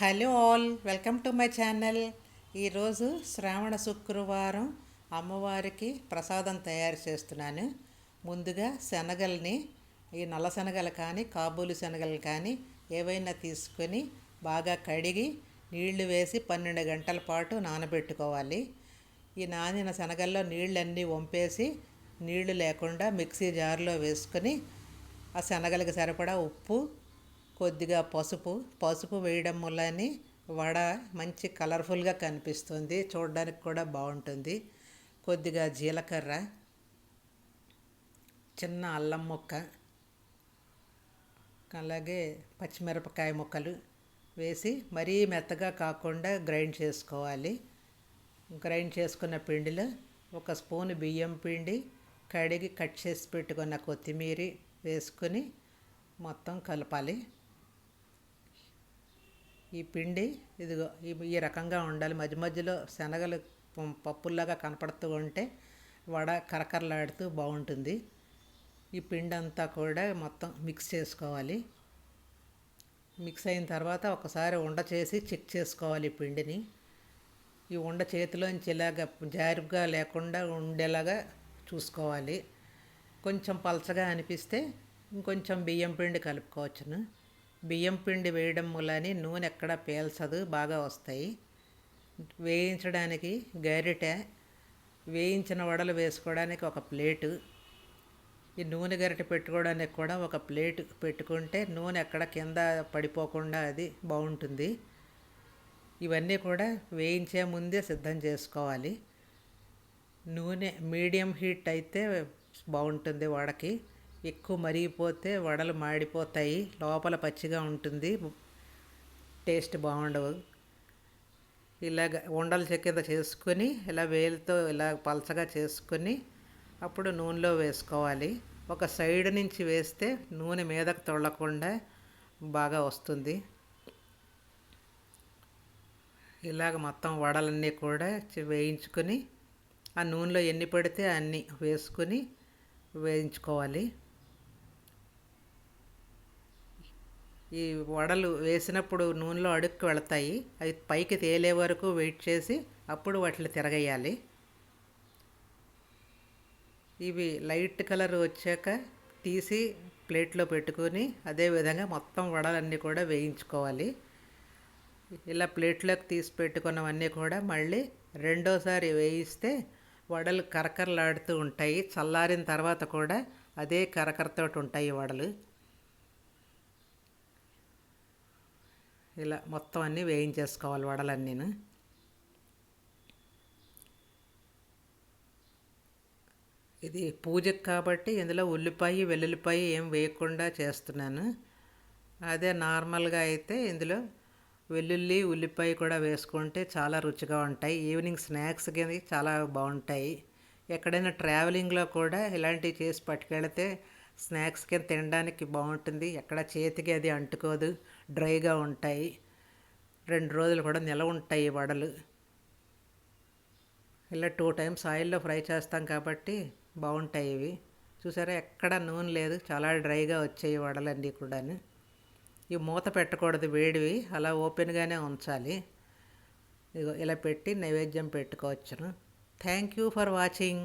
Hello all welcome to my channel. ఈరోజు శ్రావణ శుక్రవారం అమ్మవారికి ప్రసాదం తయారు చేస్తున్నాను. ముందుగా శనగల్ని ఈ నల్ల శనగలు కానీ కాబూలి శనగలు కానీ ఏవైనా తీసుకొని బాగా కడిగి నీళ్ళు వేసి పన్నెండు గంటల పాటు నానబెట్టుకోవాలి. ఈ నానిన శనగల్లో నీళ్ళన్నీ వంపేసి నీళ్ళు లేకుండా మిక్సీ జార్లో వేసుకొని ఆ శనగలకు సరిపడా ఉప్పు కొద్దిగా పసుపు పసుపు వేయడం వల్లని వడ మంచి కలర్ఫుల్గా కనిపిస్తుంది. చూడడానికి కూడా బాగుంటుంది. కొద్దిగా జీలకర్ర చిన్న అల్లం ముక్క అలాగే పచ్చిమిరపకాయ ముక్కలు వేసి మరీ మెత్తగా కాకుండా గ్రైండ్ చేసుకోవాలి. గ్రైండ్ చేసుకున్న పిండిలో ఒక స్పూన్ బియ్యం పిండి కడిగి కట్ చేసి పెట్టుకున్న కొత్తిమీర వేసుకొని మొత్తం కలపాలి. ఈ పిండి ఇదిగో ఈ రకంగా ఉండాలి. మధ్య మధ్యలో శనగలు పప్పుల్లాగా కనపడుతూ ఉంటే వడ కరకరలాడుతూ బాగుంటుంది. ఈ పిండి అంతా కూడా మొత్తం మిక్స్ చేసుకోవాలి. మిక్స్ అయిన తర్వాత ఒకసారి ఉండ చేసి చెక్ చేసుకోవాలి ఈ పిండిని. ఈ ఉండ చేతిలోంచి ఇలాగ జారుగా లేకుండా ఉండేలాగా చూసుకోవాలి. కొంచెం పలచగా అనిపిస్తే ఇంకొంచెం బియ్యం పిండి కలుపుకోవచ్చును. బియ్యం పిండి వేయడం మూలని నూనె ఎక్కడ పేల్చదు బాగా వస్తాయి. వేయించడానికి గరిటె వేయించిన వడలు వేసుకోవడానికి ఒక ప్లేటు. ఈ నూనె గరిటె పెట్టుకోవడానికి కూడా ఒక ప్లేట్ పెట్టుకుంటే నూనె ఎక్కడ కింద పడిపోకుండా అది బాగుంటుంది. ఇవన్నీ కూడా వేయించే ముందే సిద్ధం చేసుకోవాలి. నూనె మీడియం హీట్ అయితే బాగుంటుంది వడకి. ఎక్కువ మరిగిపోతే వడలు మాడిపోతాయి. లోపల పచ్చిగా ఉంటుంది. టేస్ట్ బాగుండవు. ఇలాగ ఉండలు చెక్కింద చేసుకొని ఇలా వేలుతో ఇలా పలచగా చేసుకొని అప్పుడు నూనెలో వేసుకోవాలి. ఒక సైడ్ నుంచి వేస్తే నూనె మీదకు తొళ్ళకుండా బాగా వస్తుంది. ఇలాగ మొత్తం వడలన్నీ కూడా వేయించుకొని ఆ నూనెలో ఎన్ని పడితే అన్నీ వేసుకొని వేయించుకోవాలి. ఈ వడలు వేసినప్పుడు నూనెలో అడుక్కు వెళతాయి. అవి పైకి తేలే వరకు వెయిట్ చేసి అప్పుడు వాటిని తిరగేయాలి. ఇవి లైట్ కలర్ వచ్చాక తీసి ప్లేట్లో పెట్టుకొని అదేవిధంగా మొత్తం వడలన్నీ కూడా వేయించుకోవాలి. ఇలా ప్లేట్లోకి తీసి పెట్టుకున్నవన్నీ కూడా మళ్ళీ రెండోసారి వేయిస్తే వడలు కరకరలాడుతూ ఉంటాయి. చల్లారిన తర్వాత కూడా అదే కరకరతోటి ఉంటాయి వడలు. ఇలా మొత్తం అన్నీ వేయించేసుకోవాలి వడలన్నీను. ఇది పూజకు కాబట్టి ఇందులో ఉల్లిపాయ వెల్లుల్లిపాయ ఏం వేయకుండా చేస్తున్నాను. అదే నార్మల్గా అయితే ఇందులో వెల్లుల్లి ఉల్లిపాయ కూడా వేసుకుంటే చాలా రుచిగా ఉంటాయి. ఈవినింగ్ స్నాక్స్ కింద చాలా బాగుంటాయి. ఎక్కడైనా ట్రావెలింగ్లో కూడా ఇలాంటివి చేసి పట్టుకెళితే స్నాక్స్ కింద తినడానికి బాగుంటుంది. ఎక్కడ చేతికి అది అంటుకోదు. డ్రైగా ఉంటాయి. రెండు రోజులు కూడా నిలవ ఉంటాయి వడలు. ఇలా టూ టైమ్స్ ఆయిల్లో ఫ్రై చేస్తాం కాబట్టి బాగుంటాయి ఇవి. చూసారా? ఎక్కడ నూనె లేదు. చాలా డ్రైగా వచ్చాయి వడలన్నీ కూడాను. ఇవి మూత పెట్టకూడదు వేడివి. అలా ఓపెన్గానే ఉంచాలి. ఇగో ఇలా పెట్టి నైవేద్యం పెట్టుకోవచ్చును. Thank you for watching.